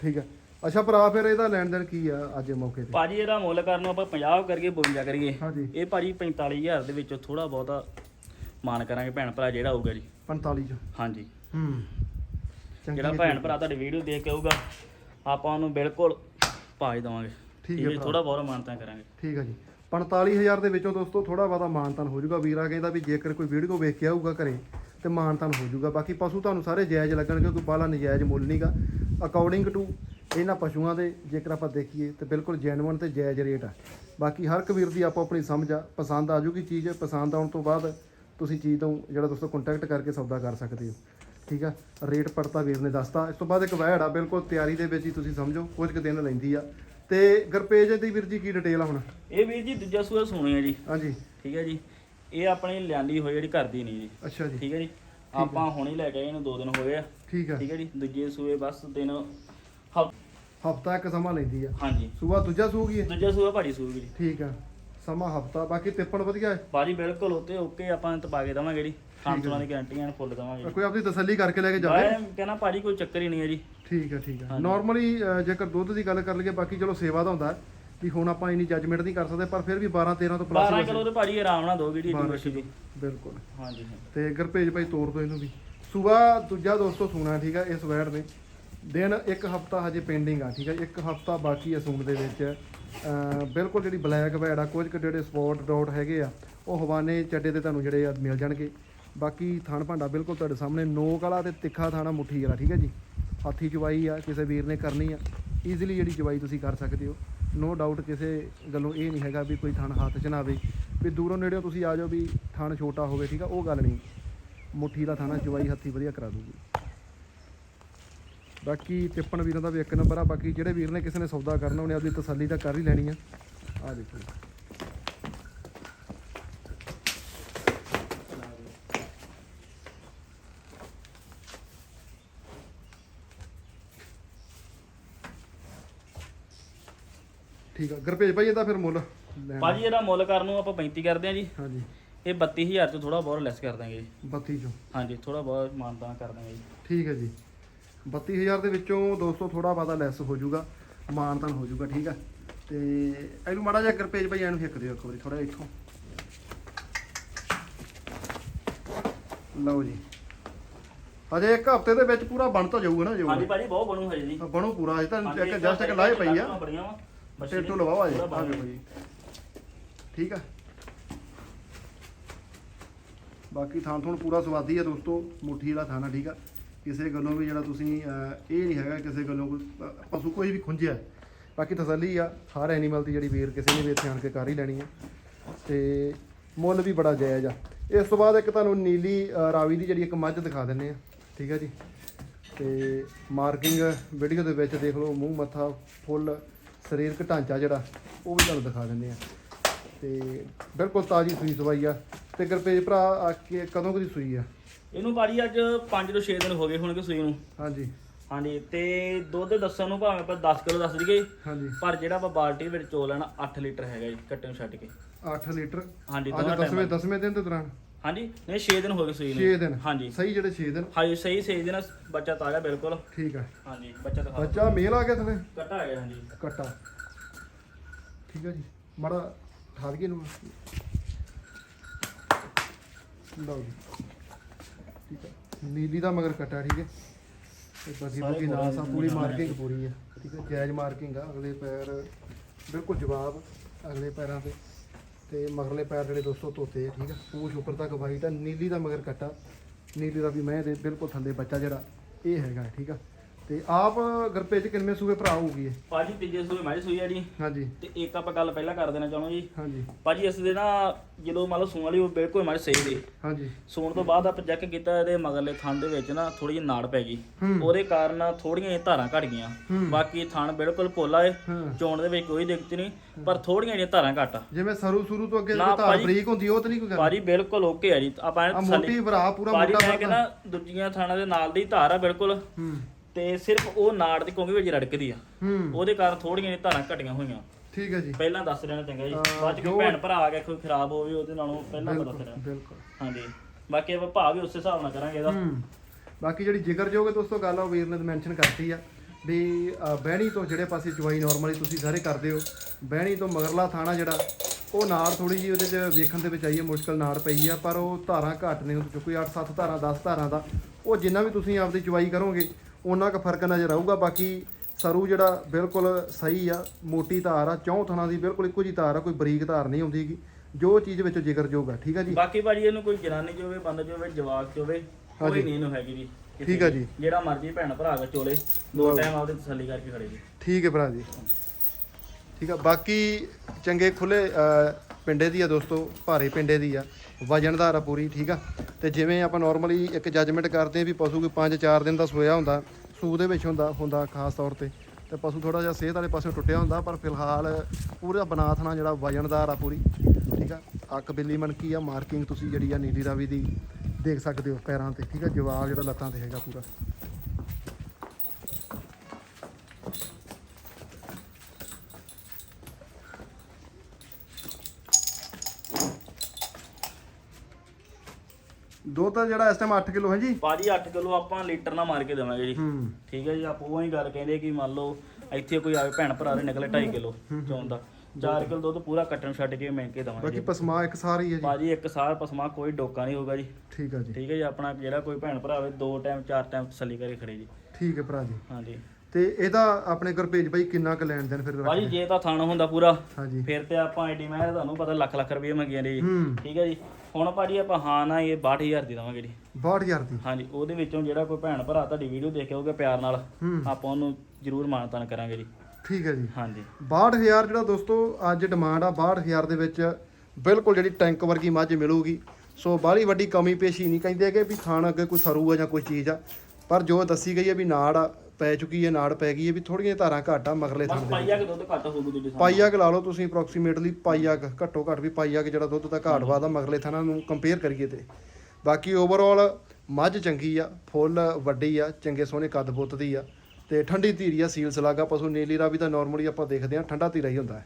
ਠੀਕ ਹੈ। ਅੱਛਾ ਭਰਾ ਫਿਰ ਇਹਦਾ ਲੈਣ ਦੇਣ ਕੀ ਆ ਅੱਜ ਮੌਕੇ ਤੇ? ਭਾਜੀ ਇਹਦਾ ਮੁੱਲ ਕਰਨ ਨੂੰ ਆਪਾਂ 50 ਕਰਕੇ 52 ਕਰੀਏ। ਹਾਂਜੀ। ਇਹ ਭਾਜੀ 45000 ਦੇ ਵਿੱਚੋਂ ਥੋੜਾ ਬਹੁਤਾ ਮਾਨ ਕਰਾਂਗੇ ਭੈਣ ਭਰਾ ਜਿਹੜਾ ਹੋਊਗਾ ਜੀ। 45 ਚ। ਹਾਂਜੀ। ਹੂੰ। ਜਿਹੜਾ ਭੈਣ। ਭਰਾ ਤੁਹਾਡੀ ਵੀਡੀਓ ਦੇਖ ਕੇ ਆਊਗਾ ਆਪਾਂ ਉਹਨੂੰ ਬਿਲਕੁਲ ਭਾਜ ਦਵਾਂਗੇ। ਠੀਕ ਹੈ। ਥੋੜਾ ਬਹੁਤ ਮਾਨਤਾ ਕਰਾਂਗੇ। ਠੀਕ ਹੈ ਜੀ। 45000 ਦੇ ਵਿੱਚੋਂ ਦੋਸਤੋ ਥੋੜਾ ਬਹੁਤਾ ਮਾਨਤਨ ਹੋ ਜਾਊਗਾ ਵੀਰਾ ਕਹਿੰਦਾ ਵੀ ਜੇਕਰ ਕੋਈ ਵੀਡੀਓ ਵੇਖ ਕੇ ਆਊਗਾ ਘਰੇ ਤੇ ਮਾਨਤਨ ਹੋ ਜਾਊਗਾ ਬਾਕੀ ਪਸ਼ੂ ਤੁਹਾਨੂੰ ਸਾਰੇ ਜਾਇਜ਼ ਲੱਗਣਗੇ ਕੋਈ ਬਾਲਾ ਨਜਾਇਜ਼ ਮੁੱਲ ਨਹੀਂਗਾ ਅਕੋਰਡਿੰਗ ਟੂ ਇਹਨਾਂ ਪਸ਼ੂਆਂ ਦੇ ਜੇਕਰ ਆਪਾਂ ਦੇਖੀਏ ਤੇ ਬਿਲਕੁਲ ਜੈਨੂਇਨ ਤੇ ਜਾਇਜ਼ ਰੇਟ ਆ। ਬਾਕੀ ਹਰ ਇੱਕ ਵੀਰ ਦੀ ਆਪੋ ਆਪਣੀ ਸਮਝ ਆ ਪਸੰਦ ਆ ਜੂਗੀ ਚੀਜ਼ ਪਸੰਦ ਆਉਣ ਤੋਂ ਬਾਅਦ ਤੁਸੀਂ ਚੀਜ਼ ਤੋਂ ਜਿਹੜਾ ਦੋਸਤੋ ਕੰਟੈਕਟ ਕਰਕੇ ਸੌਦਾ ਕਰ ਸਕਦੇ ਹੋ। ਠੀਕ ਆ? ਰੇਟ ਪੜਤਾ ਵੀਰ ਨੇ ਦੱਸਤਾ। ਇਸ ਤੋਂ ਬਾਅਦ ਇੱਕ ਵੈੜ ਆ ਬਿਲਕੁਲ ਤਿਆਰੀ ਦੇ ਵਿੱਚ ਹੀ ਤੁਸੀਂ ਸਮਝੋ ਕੁਝ ਕੁ ਦਿਨ ਲੈਂਦੀ ਆ। ਤੇ ਗਰਪੇਜ ਦੀ ਵੀਰ ਜੀ ਕੀ ਡਿਟੇਲ ਆ ਹੁਣ? ਇਹ ਵੀਰ ਜੀ ਦੂਜਾ ਸੂਆ ਸੋਣੀ ਹੈ ਜੀ। ਹਾਂਜੀ। ਠੀਕ ਹੈ ਜੀ। ਇਹ ਆਪਣੀ ਲਿਆਂਦੀ ਹੋਈ ਜਿਹੜੀ ਘਰ ਦੀ ਨਹੀਂ ਜੀ। ਅੱਛਾ ਜੀ। ਠੀਕ ਹੈ ਜੀ। ਆਪਾਂ ਹੁਣੇ ਲੈ ਕੇ ਆਏ ਇਹਨੂੰ 2 ਦਿਨ ਹੋਏ ਆ। ਠੀਕ ਆ ਠੀਕ ਹੈ ਜੀ ਦੂਜੇ ਸੂਏ ਬਸ ਦਿਨ ਹਫ- ਹਫਤਾ ਇੱਕ ਸਮਾਂ ਲੈਂਦੀ ਆ। ਹਾਂਜੀ। ਸੂਆ ਦੂਜਾ ਸੂਗੀ ਹੈ ਦੂਜਾ ਸੂਆ ਭਾਜੀ ਸੂਗੀ ਜੀ। ਠੀਕ ਆ ਸਮਾਂ ਹਫਤਾ ਬਾਕੀ ਤਿੱਪਣ ਵਧੀਆ ਹੈ ਭਾਜੀ ਬਿਲਕੁਲ ਉੱਤੇ ਓਕੇ ਆਪਾਂ ਤਪਾ ਕੇ ਦਵਾਂਗੇ ਜੀ। ਖਾਂਸੂਆਂ ਦੀ ਗਾਰੰਟੀ ਐਨ ਫੁੱਲ ਦਵਾਂਗੇ ਕੋਈ ਆਪਣੀ ਤਸੱਲੀ ਕਰਕੇ ਲੈ ਕੇ ਜਾਵੇ। ਮੈਂ ਕਹਿੰਦਾ ਭਾਜੀ ਕੋਈ ਚੱਕਰ ਹੀ ਨਹੀਂ ਹੈ ਜੀ। ਠੀਕ ਆ ਠੀਕ ਆ। ਨਾਰਮਲੀ ਜੇਕਰ ਦੁੱਧ ਦੀ ਗੱਲ ਕਰ ਲਈਏ ਬਾਕੀ ਚਲੋ ਸੇਵਾ ਦਾ ਹੁੰਦਾ ਹੈ, ਵੀ ਹੁਣ ਆਪਾਂ ਇਨੀ ਜੱਜਮੈਂਟ ਨਹੀਂ ਕਰ ਸਕਦੇ ਪਰ ਫਿਰ ਵੀ 12 13 ਤੋਂ 12 ਪਲੱਸ ਕਿਲੋ ਤੇ ਭਾਜੀ ਆਰਾਮ ਨਾਲ ਦੋਗੇ ਜੀ 12 ਐਡਮਿਸ਼ਨ ਦੀ। ਬਿਲਕੁਲ। ਹਾਂਜੀ ਤੇ ਗਰਪੇਜ ਭਾਈ ਤੋੜ ਦੋ ਇਹਨੂੰ ਵੀ। ਸੂਆ ਦੂਜਾ ਦੋਸਤੋ ਸੂਣਾ ਠੀਕ ਆ ਇਸ ਵੈੜ ਦੇ। ਦਿਨ ਇੱਕ ਹਫਤਾ ਹਜੇ ਪੈਂਡਿੰਗ ਆ ਠੀਕ ਆ ਇੱਕ ਹਫਤਾ ਬਾਕੀ ਆ ਸੂਣ ਦੇ ਵਿੱਚ। ਬਿਲਕੁਲ ਜਿਹੜੀ ਬਲੈਕ ਵੈੜ ਆ ਕੁਝ ਕੁ ਜਿਹੜੇ ਸਪੌਟ ਡਾਟ ਹੈਗੇ ਆ ਉਹ ਹਵਾਨੇ ਚੱਡੇ ਤੇ ਤੁਹਾਨੂੰ ਜਿਹੜੇ ਮਿਲ ਜਾਣਗੇ। ਬਾਕੀ ਥਣ ਭਾਂਡਾ ਬਿਲਕੁਲ ਤੁਹਾਡੇ ਸਾਹਮਣੇ ਨੋਕ ਵਾਲਾ ਤੇ ਤਿੱਖਾ ਥਾਣਾ ਮੁੱਠੀ ਵਾਲਾ ਠੀਕ ਹੈ ਜੀ। ਹਾਥੀ ਚਵਾਈ ਆ ਕਿਸੇ ਵੀਰ ਨੇ ਕਰਨੀ ਆ। ਈਜ਼ੀਲੀ ਜਿਹੜੀ ਚਵਾਈ ਤੁਸੀਂ ਕਰ ਸਕਦੇ ਹੋ। ਨੋ ਡਾਊਟ ਕਿਸੇ ਗੱਲੋਂ ਇਹ ਨਹੀਂ ਹੈਗਾ ਵੀ ਕੋਈ ਥਣ ਹੱਥ 'ਚ ਨਾ ਆਵੇ। ਵੀ ਦੂਰੋਂ ਨੇੜਿਓਂ ਤੁਸੀਂ ਆ ਜਾਓ ਵੀ ਥਣ ਛੋਟਾ ਹੋਵੇ, ਠੀਕ ਆ? ਉਹ ਗੱਲ ਨਹੀਂ। ਮੁੱਠੀ ਦਾ ਥਾਣਾ ਚਵਾਈ ਹੱਥੀ ਵਧੀਆ ਕਰਾ ਦੂਗੀ। ਬਾਕੀ ਤਿੱਪਣ ਵੀਰਾਂ ਦਾ ਵੀ ਇੱਕ ਨੰਬਰ ਆ, ਬਾਕੀ ਜਿਹੜੇ ਵੀਰ ਨੇ ਕਿਸੇ ਨੇ ਸੌਦਾ ਕਰਨਾ, ਉਹਨੇ ਆਪਦੀ ਤਸੱਲੀ ਤਾਂ ਕਰ ਹੀ ਲੈਣੀ ਆ। ਆ ਦੇਖੋ। ਠੀਕ ਆ। ਗੁਰਪੇਜ ਭਾਈ ਇਹਦਾ ਫਿਰ ਮੁੱਲ ਲੈਣਾ ਭਾਜੀ ਇਹਦਾ ਮੁੱਲ ਕਰਨ ਨੂੰ ਆਪਾਂ 35 ਕਰਦੇ ਹਾਂ ਜੀ। ਹਾਂਜੀ। ਇਹ 32000 ਤੋਂ ਥੋੜਾ ਬਹੁਤ ਲੈਸ ਕਰ ਦਾਂਗੇ ਜੀ। 32 ਚੋਂ। ਹਾਂਜੀ ਥੋੜਾ ਬਹੁਤ ਮਾਨਤਾ ਕਰ ਦਾਂਗੇ ਜੀ। ਠੀਕ ਹੈ ਜੀ। 32000 ਦੇ ਵਿੱਚੋਂ ਦੋਸਤੋ ਥੋੜਾ ਬਹੁਤਾ ਲੈਸ ਹੋ ਜਾਊਗਾ। ਮਾਨਤਨ ਹੋ ਜਾਊਗਾ ਠੀਕ ਆ। ਤੇ ਇਹਨੂੰ ਮਾੜਾ ਜਿਹਾ ਗਰਪੇਜ ਭਾਈ ਇਹਨੂੰ ਹਿੱਕ ਦਿਓ ਇੱਕ ਵਾਰੀ ਥੋੜਾ ਇੱਥੋਂ। ਲਓ ਜੀ। ਅਜੇ ਇੱਕ ਹਫ਼ਤੇ ਦੇ ਵਿੱਚ ਪੂਰਾ ਬਣ ਤਾਂ ਜਾਊਗਾ ਨਾ ਜੋ ਹਾਂਜੀ ਭਾਜੀ ਬਹੁਤ ਬਣੂ ਹਜੇ ਜੀ। ਬਣੋ ਪੂਰਾ ਅਜੇ ਤਾਂ ਹਾਂਜੀ, ਇੱਕ ਇੱਕ ਜਸਟ ਇੱਕ ਲਾਏ ਪਈ ਆ। ਬੜੀਆਂ ਵਾ। ਟੇਟੂ ਲਵਾਓ ਅਜੇ ਪੂਰਾ ਆ ਦੇਖੋ ਜੀ ਠੀਕ ਆ। ਬਾਕੀ ਥਾਂ ਥੋਂ ਪੂਰਾ ਸਵਾਦੀ ਆ ਦੋਸਤੋ ਮੁੱਠੀ ਵਾਲਾ ਥਾਣਾ ਠੀਕ ਆ। ਕਿਸੇ ਗੱਲੋਂ ਵੀ ਜਿਹੜਾ ਤੁਸੀਂ ਇਹ ਨਹੀਂ ਹੈਗਾ ਕਿਸੇ ਗੱਲੋਂ ਕੋਈ ਪਸ਼ੂ ਕੋਈ ਵੀ ਖੁੰਝਿਆ। ਬਾਕੀ ਤਸੱਲੀ ਆ ਹਰ ਐਨੀਮਲ ਦੀ ਜਿਹੜੀ ਵੀਰ ਕਿਸੇ ਨੇ ਵੀ ਇੱਥੇ ਆਣ ਕੇ ਕਰ ਹੀ ਲੈਣੀ ਆ। ਤੇ ਮੁੱਲ ਵੀ ਬੜਾ ਜਾਇਜ਼ ਆ। ਇਸ ਤੋਂ ਬਾਅਦ ਇੱਕ ਤੁਹਾਨੂੰ ਨੀਲੀ ਰਾਵੀ ਦੀ ਜਿਹੜੀ ਇੱਕ ਮੱਝ ਦਿਖਾ ਦਿੰਨੇ ਆ ਠੀਕ ਆ ਜੀ। ਤੇ ਮਾਰਕਿੰਗ ਵੀਡੀਓ ਦੇ ਵਿੱਚ ਦੇਖ ਲਓ ਮੂੰਹ ਮੱਥਾ ਫੁੱਲ ਸਰੀਰਕ ਢਾਂਚਾ ਜਿਹੜਾ ਉਹ ਵੀ ਤੁਹਾਨੂੰ ਦਿਖਾ ਦਿੰਦੇ ਆ। ਤੇ ਬਿਲਕੁਲ ਤਾਜੀ ਸੂਈ ਸਵਾਈ ਆ। ਤੇ ਗੁਰਪੇਜ ਭਰਾ ਆ ਕੇ ਕਦੋਂ ਕਦੀ ਸੂਈ ਆ? ਇਹਨੂੰ ਭਾਜੀ ਅੱਜ 5 ਤੋਂ 6 ਦਿਨ ਹੋ ਗਏ ਹੋਣਗੇ ਸੂਈ ਨੂੰ। ਹਾਂਜੀ। ਹਾਂਜੀ ਤੇ ਦੁੱਧ ਦੱਸਣ ਨੂੰ ਭਾਵੇਂ ਆਪਾਂ 10 ਕਿਲੋ ਦੱਸ ਦਈਏ। ਹਾਂਜੀ। ਪਰ ਜਿਹੜਾ ਆਪਾਂ ਬਾਲਟੀ ਵਿੱਚ ਚੋ ਲੈਣਾ 8 ਲੀਟਰ ਹੈਗਾ ਜੀ ਕੱਟੇ ਨੂੰ ਛੱਡ ਕੇ। 8 ਲੀਟਰ? ਹਾਂਜੀ ਅੱਜ ਦੋਵਾਂ 10ਵੇਂ ਟਾਈਮਾਂ। 10ਵੇਂ ਦਿਨ ਦੇ ਦੌਰਾਨ? ਹਾਂਜੀ ਨਹੀਂ 6 ਦਿਨ ਹੋ ਗਏ ਸੂਈ 6 ਨੂੰ ਦਿਨ। ਹਾਂਜੀ। ਸਹੀ ਜਿਹੜੇ 6 ਦਿਨ? ਹਾਂਜੀ ਸਹੀ ਸਹੀ ਦਿਨ ਬੱਚਾ ਤਾਜ਼ਾ ਬਿਲਕੁਲ। ਠੀਕ ਆ। ਹਾਂਜੀ ਬੱਚਾ ਦਿਖਾ ਬੱਚਾ ਮੇਲ ਆ ਗਿਆ ਥਲੇ? ਕੱਟਾ ਹੈਗਾ ਹਾਂਜੀ। ਕੱਟਾ। ਠੀਕ ਆ ਜੀ। ਮਾੜਾ ਠਾਲ ਕੇ ਨੂੰ ਲਓ ਜੀ। ਠੀਕ ਆ। ਨੀਲੀ ਦਾ ਮਗਰ ਕੱਟਾ ਠੀਕ ਹੈ ਤੇ ਬਾਕੀ ਬਾਕੀ ਨਾਸ ਆ ਪੂਰੀ ਮਾਰਕਿੰਗ ਪੂਰੀ ਹੈ ਠੀਕ ਹੈ ਜਾਇਜ਼ ਮਾਰਕਿੰਗ ਆ। ਅਗਲੇ ਪੈਰ ਬਿਲਕੁਲ ਜਵਾਬ। ਅਗਲੇ ਪੈਰਾਂ ਤੇ। ਤੇ ਮਗਰਲੇ ਪੈਰ ਜਿਹੜੇ ਦੋਸਤੋ ਧੋਤੇ ਆ ਠੀਕ ਆ? ਪੂਛ ਉੱਪਰ ਤੱਕ ਵਾਈਟ ਆ ਨੀਲੀ ਦਾ ਮਗਰ ਕੱਟਾ। ਨੀਲੀ ਦਾ ਵੀ ਮੈਂ ਦੇ ਬਿਲਕੁਲ ਥੱਲੇ ਬੱਚਾ ਜਿਹੜਾ, ਇਹ ਹੈਗਾ, ਠੀਕ ਆ? ਤੇ ਆਪ ਗਰਪੇ ਚ ਕਿੰਨੇ ਸੂਏ ਭਰਾ ਹੋਊਗੀ ਇਹ? ਭਾਜੀ ਤੀਜੇ ਸੂਏ ਮਾੜੀ ਸੂਈ ਆ ਜੀ। ਹਾਂਜੀ। ਤੇ ਇੱਕ ਆਪਾਂ ਗੱਲ ਪਹਿਲਾਂ ਕਰ ਦੇਣਾ ਚਾਹੁੰਦਾ ਜੀ। ਹਾਂਜੀ। ਭਾਜੀ ਇਸ ਦੇ ਨਾ ਜਦੋਂ ਮੰਨ ਲਓ ਸੂਣ ਵਾਲੀ ਉਹ ਬਿਲਕੁਲ ਮਾੜੀ ਸਹੀ ਦੀ ਹਾਂਜੀ। ਸੂਣ ਤੋਂ ਬਾਅਦ ਆਪਾਂ ਚੈੱਕ ਕੀਤਾ ਇਹਦੇ ਮਗਰਲੇ ਥਣ ਦੇ ਵਿੱਚ ਨਾ ਥੋੜੀ ਜਿਹੀ ਨਾੜ ਪੈ ਗਈ। ਉਹਦੇ ਕਾਰਨ ਥੋੜੀਆਂ ਜਿਹੀਆਂ ਧਾਰਾਂ ਘਟ ਗਈਆਂ। ਬਾਕੀ ਥਣ ਬਿਲਕੁਲ ਪੋਲਾ ਏ। ਹਾਂ। ਚੋਣ ਦੇ ਵਿੱਚ ਕੋਈ ਦਿੱਕਤ ਨਹੀਂ। ਪਰ ਥੋੜੀਆਂ ਜਿਹੀਆਂ ਧਾਰਾਂ ਘੱਟ ਜਿਵੇਂ ਸਰੂ ਸੁਰੂ ਤੋਂ ਅੱਗੇ ਨਾ ਧਾਰ ਭਾਜੀ- ਬਰੀਕ ਹੁੰਦੀ ਉਹ ਤਾਂ ਨਹੀਂ ਕੋਈ ਗੱਲ। ਭਾਜੀ ਬਿਲਕੁਲ ਓਕੇ ਆ ਜੀ। ਆਪਾਂ ਮੋਟੀ ਭਰਾ ਪੂਰਾ ਭਾਜੀ ਮੋਟਾ ਮੈਂ ਭਰਾ। ਕਹਿੰਦਾ ਦੂਜੀਆਂ ਥਾਣਾ ਦੇ ਨਾਲ ਦੀ ਧਾਰ ਆ ਬਿਲਕੁਲ। ਤੇ ਸਿਰਫ ਉਹ ਨਾੜ ਦੀ ਕੋਂਗੀ ਵਿੱਚ ਰੜਕਦੀ ਆ। ਹੂੰ। ਉਹਦੇ ਕਾਰਨ ਥੋੜੀਆਂ ਜਿਹੀਆਂ ਧਾਰਾਂ ਘਟੀਆਂ ਹੋਈਆਂ। ਠੀਕ ਹੈ ਜੀ। ਪਹਿਲਾਂ ਦੱਸ ਦੇਣਾ ਚੰਗਾ ਜੀ। ਹਾਂ, ਬਾਅਦ ਚ ਕੋਈ ਭੈਣ ਭਰਾ ਆ ਗਿਆ ਕੋਈ ਖਰਾਬ ਹੋਵੇ ਉਹਦੇ ਨਾਲੋਂ ਪਹਿਲਾਂ ਪਤਾ ਦੇਣਾ ਬਿਲਕੁਲ ਹਾਂਜੀ। ਬਾਕੀ ਆਪਾਂ ਭਾਅ ਵੀ ਉਸੇ ਹਿਸਾਬ ਨਾਲ ਕਰਾਂਗੇ ਇਹਦਾ। ਹੂੰ। ਬਾਕੀ ਜਿਹੜੀ ਜਿਗਰ ਜੋਗ ਦੋਸਤੋ ਗੱਲ ਆ ਉਹ ਵੀਰ ਨੇ ਮੈਂਸ਼ਨ ਕਰਤੀ ਆ ਵੀ ਬਹਿਣੀ ਤੋਂ ਜਿਹੜੇ ਪਾਸੇ ਚਵਾਈ ਨਾਰਮਲੀ ਤੁਸੀਂ ਸਾਰੇ ਕਰਦੇ ਹੋ ਬਹਿਣੀ ਤੋਂ ਮਗਰਲਾ ਥਾਣਾ ਜਿਹੜਾ ਉਹ ਨਾੜ ਥੋੜੀ ਜੀ ਉਹਦੇ 'ਚ ਵੇਖਣ ਦੇ ਵਿੱਚ ਆਈ ਹੈ ਮੁਸ਼ਕਲ ਨਾੜ ਪਈ ਆ ਪਰ ਉਹ ਧਾਰਾਂ ਘੱਟ ਨੇ ਉਹਦੇ 'ਚ ਕੋਈ 8-7 ਧਾਰਾਂ 10 ਧਾਰਾਂ ਦਾ ਉਹ ਜਿੰਨਾ ਵੀ ਤੁਸੀਂ ਆਪਦੀ ਚਵਾਈ ਕਰੋਗੇ ਉਹਨਾਂ ਕੁ ਫ਼ਰਕ ਨਜ਼ਰ ਆਊਗਾ। ਬਾਕੀ ਸਰੂ ਜਿਹੜਾ ਬਿਲਕੁਲ ਸਹੀ ਆ ਮੋਟੀ ਧਾਰ ਆ ਚੌਂ ਥਾਣਾ ਦੀ ਬਿਲਕੁਲ ਇੱਕੋ ਜੀ ਧਾਰ ਆ ਕੋਈ ਬਰੀਕ ਧਾਰ ਨਹੀਂ ਆਉਂਦੀਗੀ ਜੋ ਚੀਜ਼ ਵਿੱਚ ਜ਼ਿਕਰਯੋਗ ਆ ਠੀਕ ਆ ਜੀ? ਬਾਕੀ ਭਾਜੀ ਇਹਨੂੰ ਕੋਈ ਜਨਾਨੀ ਚ ਹੋਵੇ ਬੰਦਾ ਚ ਹੋਵੇ ਜਵਾਕ ਚ ਹੋਵੇ ਕੋਈ ਨਹੀਂ ਇਹਨੂੰ ਹੈਗੀ ਜੀ। ਕਿਸੇ ਠੀਕ ਆ ਦੀ। ਜੀ। ਜਿਹੜਾ ਮਰਜ਼ੀ ਭੈਣ ਭਰਾ ਕੇ ਚੋਲੇ ਦੋ ਟਾਈਮ ਆਪਦੇ ਤਸੱਲੀ ਕਰਕੇ ਖੜੇ ਜੀ। ਠੀਕ ਹੈ ਭਰਾ ਜੀ। ਠੀਕ ਆ ਬਾਕੀ ਚੰਗੇ ਖੁੱਲੇ ਪਿੰਡੇ ਦੀ ਆ ਦੋਸਤੋ ਭਾਰੇ ਪਿੰਡੇ ਦੀ ਆ। ਵਜਨਦਾਰ ਆ ਪੂਰੀ, ਠੀਕ ਆ? ਤੇ ਜਿਵੇਂ ਆਪਾਂ ਨਾਰਮਲੀ ਇੱਕ ਜੱਜਮੈਂਟ ਕਰਦੇ ਆ ਵੀ ਪਸ਼ੂ ਕੋਈ 5-4 ਦਿਨ ਦਾ ਸੋਇਆ ਹੁੰਦਾ ਸੂ ਦੇ ਵਿੱਚ ਹੁੰਦਾ ਹੁੰਦਾ ਖਾਸ ਤੌਰ ਤੇ ਤੇ ਪਸ਼ੂ ਥੋੜਾ ਜਿਹਾ ਸਿਹਤ ਵਾਲੇ ਪਾਸੇ ਟੁੱਟਿਆ ਹੁੰਦਾ, ਪਰ ਫਿਲਹਾਲ ਪੂਰਾ ਬਨਾਥਣਾ ਜਿਹੜਾ ਵਜਨਦਾਰ ਆ ਪੂਰੀ, ਠੀਕ ਆ? ਅੱਕ ਬਿੱਲੀ ਮਣਕੀ ਆ ਮਾਰਕਿੰਗ ਤੁਸੀਂ ਜਿਹੜੀ ਆ ਨੀਲੀ ਰਾਵੀ ਦੀ ਦੇਖ ਸਕਦੇ ਹੋ ਪੈਰਾਂ ਤੇ, ਠੀਕ ਆ? ਜਵਾਬ ਜਿਹੜਾ ਲੱਤਾਂ ਤੇ ਹੈਗਾ ਪੂਰਾ। ਦੁੱਧ ਤਾਂ ਜਿਹੜਾ ਇਸ ਟਾਈਮ 8 ਕਿਲੋ ਹੈ ਜੀ। ਭਾਜੀ 8 ਕਿਲੋ ਆਪਾਂ ਲੀਟਰ ਨਾਲ ਮਾਰ ਕੇ ਦੇਵਾਂਗੇ ਜੀ। ਹੂੰ। ਠੀਕ ਹੈ ਜੀ ਆਪਾਂ ਉਹ ਹੀ ਗੱਲ ਕਹਿੰਦੇ ਕਿ ਮੰਨ ਲਓ ਇੱਥੇ ਕੋਈ ਆਵੇ ਭੈਣ ਭਰਾ ਦੇ ਨਿਕਲੇ 2.5 ਕਿਲੋ ਚੋਂ ਦਾ। 4 ਕਿਲੋ ਦੁੱਧ ਪੂਰਾ ਕੱਟਣ ਛੱਡ ਕੇ ਮੈਂ ਕੇ ਦੇਵਾਂਗੇ ਬਾਕੀ ਪਸਮਾ ਇੱਕ ਸਾਰੀ ਹੈ ਜੀ। ਭਾਜੀ ਇੱਕ ਸਾਰ ਪਸਮਾ ਕੋਈ ਡੋਕਾ ਨਹੀਂ ਹੋਊਗਾ ਜੀ। ਠੀਕ ਹੈ ਜੀ। ਠੀਕ ਹੈ ਜੀ ਆਪਣਾ ਜਿਹੜਾ ਕੋਈ ਭੈਣ ਭਰਾ ਹੋਵੇ ਦੋ ਟਾਈਮ ਚਾਰ ਟਾਈਮ ਤਸੱਲੀ ਕਰਕੇ ਖੜੇ ਜੀ। ਠੀਕ ਹੈ ਭਰਾ ਜੀ। ਹਾਂਜੀ। ਤੇ ਇਹਦਾ ਆਪਣੇ ਗੁਰਪੇਜ ਬਾਈ ਕਿੰਨਾ ਕੁ ਲੈਣ ਦੇਣ ਫਿਰ ਭਾਜੀ ਜੇ ਤਾਂ ਥਾਣਾ ਹੁੰਦਾ ਪੂਰਾ ਹਾਂਜੀ। ਫਿਰ ਤੇ ਆਪਾਂ ਆਈਡੀ ਮੈਂ ਤੁਹਾਨੂੰ ਪਤਾ ਲੱਖ ਲੱਖ ਰੁਪਏ ਮੰਗੀਆਂ ਨੇ ਜੀ। ਠੀਕ ਹੈ ਜੀ। ਹੁਣ ਭਾਜੀ ਆਪਾਂ ਹਾਂ ਨਾ ਇਹ 62000 ਦੀ ਦੇਵਾਂਗੇ ਜੀ। 62000 ਦੀ? ਹਾਂਜੀ ਉਹਦੇ ਵਿੱਚੋਂ ਜਿਹੜਾ ਕੋਈ ਭੈਣ ਭਰਾ ਤੁਹਾਡੀ ਵੀਡੀਓ ਦੇਖਿਆ ਹੋਊਗਾ ਪਿਆਰ ਨਾਲ ਆਪਾਂ ਉਹਨੂੰ ਜ਼ਰੂਰ ਮਾਨਤਾਨ ਕਰਾਂਗੇ ਜੀ। ਠੀਕ ਹੈ ਜੀ। ਹਾਂਜੀ। 62000 ਜਿਹੜਾ ਦੋਸਤੋ ਅੱਜ ਡਿਮਾਂਡ ਆ 62000 ਦੇ ਵਿੱਚ ਬਿਲਕੁਲ ਜਿਹੜੀ ਟੈਂਕ ਵਰਗੀ ਮੱਝ ਮਿਲੂਗੀ। ਸੋ ਬਾਹਲੀ ਵੱਡੀ ਕਮੀ ਪੇਸ਼ੀ ਨਹੀਂ ਕਹਿੰਦੇ ਕਿ ਵੀ ਖਾਣ ਅੱਗੇ ਕੋਈ ਸਰੂ ਆ ਜਾਂ ਕੋਈ ਚੀਜ਼ ਆ। ਪਰ ਜੋ ਦੱਸੀ ਗਈ ਹੈ ਵੀ ਨਾੜ ਆ, ਪੈ ਚੁੱਕੀ ਹੈ ਨਾੜ ਪੈ ਗਈ ਹੈ ਵੀ ਥੋੜੀਆਂ ਧਾਰਾਂ ਘੱਟ ਆ ਮਗਰਲੇ ਥਣ ਦੇ ਪਾਈਆ ਕਿ ਦੁੱਧ ਘੱਟ ਹੋਊਗਾ ਦੂਜੇ ਸਾਹਮਣੇ ਪਾਈਆ ਕੁ ਲਾ ਲਓ ਤੁਸੀਂ ਅਪਰੋਕਸੀਮੇਟਲੀ ਪਾਈਆ ਘੱਟੋ ਘੱਟ ਵੀ ਪਾਈਆ ਕਿ ਜਿਹੜਾ ਦੁੱਧ ਦਾ ਘਾਟ ਵਾਦਾ ਮਗਰਲੇ ਥਾਣਾ ਨੂੰ ਕੰਪੇਅਰ ਕਰੀਏ ਤੇ। ਬਾਕੀ ਓਵਰਆਲ ਮੱਝ ਚੰਗੀ ਆ ਫੁੱਲ ਵੱਡੀ ਆ ਚੰਗੇ ਸੋਹਣੇ ਕੱਦ ਬੁੱਤ ਦੀ ਆ ਤੇ ਠੰਡੀ ਧੀਰੀ ਆ ਸੀਲ ਸਲਾਗਾ ਪਸ਼ੂ ਨੀਲੀ ਰਾਵੀ ਤਾਂ ਨਾਰਮਲੀ ਆਪਾਂ ਦੇਖਦੇ ਆ ਠੰਡਾ ਧੀਰਾ ਹੀ ਹੁੰਦਾ ਹੈ।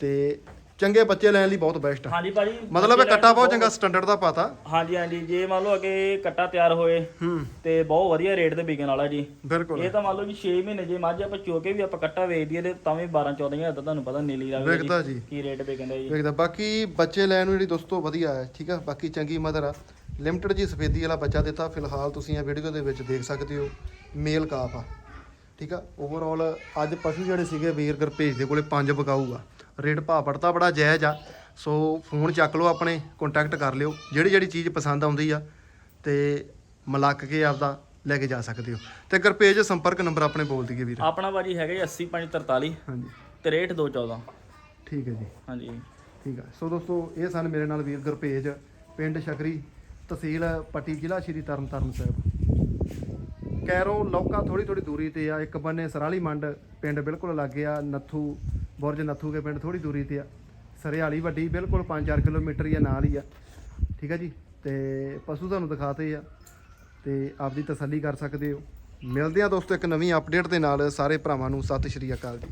ਤੇ ਚੰਗੇ ਬੱਚੇ ਲੈਣ ਲਈ ਬਹੁਤ ਬੈਸਟ ਆ। ਹਾਂਜੀ ਭਾਜੀ ਮਤਲਬ ਇਹ ਕੱਟਾ ਬਹੁਤ ਚੰਗਾ ਸਟੈਂਡਰਡ ਦਾ ਪਾਤਾ। ਹਾਂਜੀ ਹਾਂਜੀ ਜੇ ਮੰਨ ਲਓ ਅੱਗੇ ਕੱਟਾ ਤਿਆਰ ਹੋਏ ਹੂੰ। ਤੇ ਬਹੁਤ ਵਧੀਆ ਰੇਟ ਤੇ ਵਿਕਣ ਵਾਲਾ ਜੀ। ਬਿਲਕੁਲ। ਇਹ ਤਾਂ ਮੰਨ ਲਓ ਜੀ 6 ਮਹੀਨੇ ਜੇ ਮੱਝ ਆਪਾਂ ਚੋ ਕੇ ਵੀ ਆਪਾਂ ਕੱਟਾ ਵੇਚ ਦਈਏ ਤੇ ਤਾਂ ਵੀ 12 14000 ਦਾ ਤੁਹਾਨੂੰ ਪਤਾ ਨੀਲੀ ਦਾ ਵਿਕਦਾ ਜੀ। ਕੀ ਰੇਟ ਵਿਕਦਾ ਜੀ। ਵੇਖਦਾ ਬਾਕੀ ਬੱਚੇ ਲੈਣ ਨੂੰ ਜਿਹੜੀ ਦੋਸਤੋ ਵਧੀਆ ਹੈ ਠੀਕ ਆ? ਬਾਕੀ ਚੰਗੀ ਮਦਰ ਆ। ਲਿਮਟਿਡ ਜੀ ਸਫੇਦੀ ਵਾਲਾ ਬੱਚਾ ਦਿੱਤਾ। ਫਿਲਹਾਲ ਤੁਸੀਂ ਇਹ ਵੀਡੀਓ ਦੇ ਵਿੱਚ ਦੇਖ ਸਕਦੇ ਹੋ ਮੇਲ ਕਾਫ ਆ। ਠੀਕ ਆ? ਓਵਰਆਲ ਅੱਜ ਪਸ਼ੂ ਜਿਹੜੇ ਸੀਗੇ ਵੀਰ ਗੁਰਭੇਜ ਦੇ ਕੋਲੇ ਪੰਜ ਬਕਾਊ ਆ ਰੇਟ ਭਾਅ ਪੜਤਾ ਬੜਾ ਜਾਇਜ਼ ਆ। ਸੋ ਫੋਨ ਚੱਕ ਲਓ ਆਪਣੇ ਕੰਟੈਕਟ ਕਰ ਲਿਓ। ਜਿਹੜੀ ਜਿਹੜੀ ਚੀਜ਼ ਪਸੰਦ ਆਉਂਦੀ ਆ ਤੇ ਮਲੱਕ ਕੇ ਆਪਦਾ ਲੈ ਕੇ ਜਾ ਸਕਦੇ ਹੋ। ਤੇ ਗੁਰਭੇਜ ਸੰਪਰਕ ਨੰਬਰ ਆਪਣੇ ਬੋਲ ਦਈਏ ਵੀਰ। ਆਪਣਾ ਭਾਜੀ ਹੈਗਾ ਜੀ 80543 ਹਾਂਜੀ। 63214 ਠੀਕ ਹੈ ਜੀ। ਹਾਂਜੀ। ਠੀਕ ਆ। ਸੋ ਦੋਸਤੋ ਇਹ ਸਨ ਮੇਰੇ ਨਾਲ ਵੀਰ ਗੁਰਪੇਜ ਪਿੰਡ ਸ਼ਕਰੀ ਤਹਿਸੀਲ ਪੱਟੀ ਜ਼ਿਲ੍ਹਾ ਸ਼੍ਰੀ ਤਰਨਤਾਰਨ ਸਾਹਿਬ। ਕੈਰੋ ਲੌਕਾ ਥੋੜੀ ਥੋੜੀ ਦੂਰੀ ਤੇ ਆ ਇੱਕ ਬੰਨੇ ਸਰਾਲੀ ਮੰਡ ਪਿੰਡ ਬਿਲਕੁਲ ਲਾਗੇ ਆ ਨੱਥੂ ਬੁਰਜ ਨੱਥੂ ਕੇ ਪਿੰਡ ਥੋੜੀ ਦੂਰੀ ਤੇ ਆ। ਸਰਿਆਲੀ ਵੱਡੀ, ਬਿਲਕੁਲ 5-4 ਕਿਲੋਮੀਟਰ ਹੀ ਆ, ਨਾਲ ਹੀ ਆ। ਠੀਕ ਆ ਜੀ? ਤੇ ਪਸ਼ੂ ਤੁਹਾਨੂੰ ਦਿਖਾਤੇ ਆ। ਤੇ ਆਪਦੀ ਤਸੱਲੀ ਕਰ ਸਕਦੇ ਹੋ। ਮਿਲਦੇ ਆ ਦੋਸਤੋ ਇੱਕ ਨਵੀਂ ਅਪਡੇਟ ਦੇ ਨਾਲ। ਸਾਰੇ ਭਰਾਵਾਂ ਨੂੰ ਸਤਿ ਸ਼੍ਰੀ ਅਕਾਲ ਜੀ।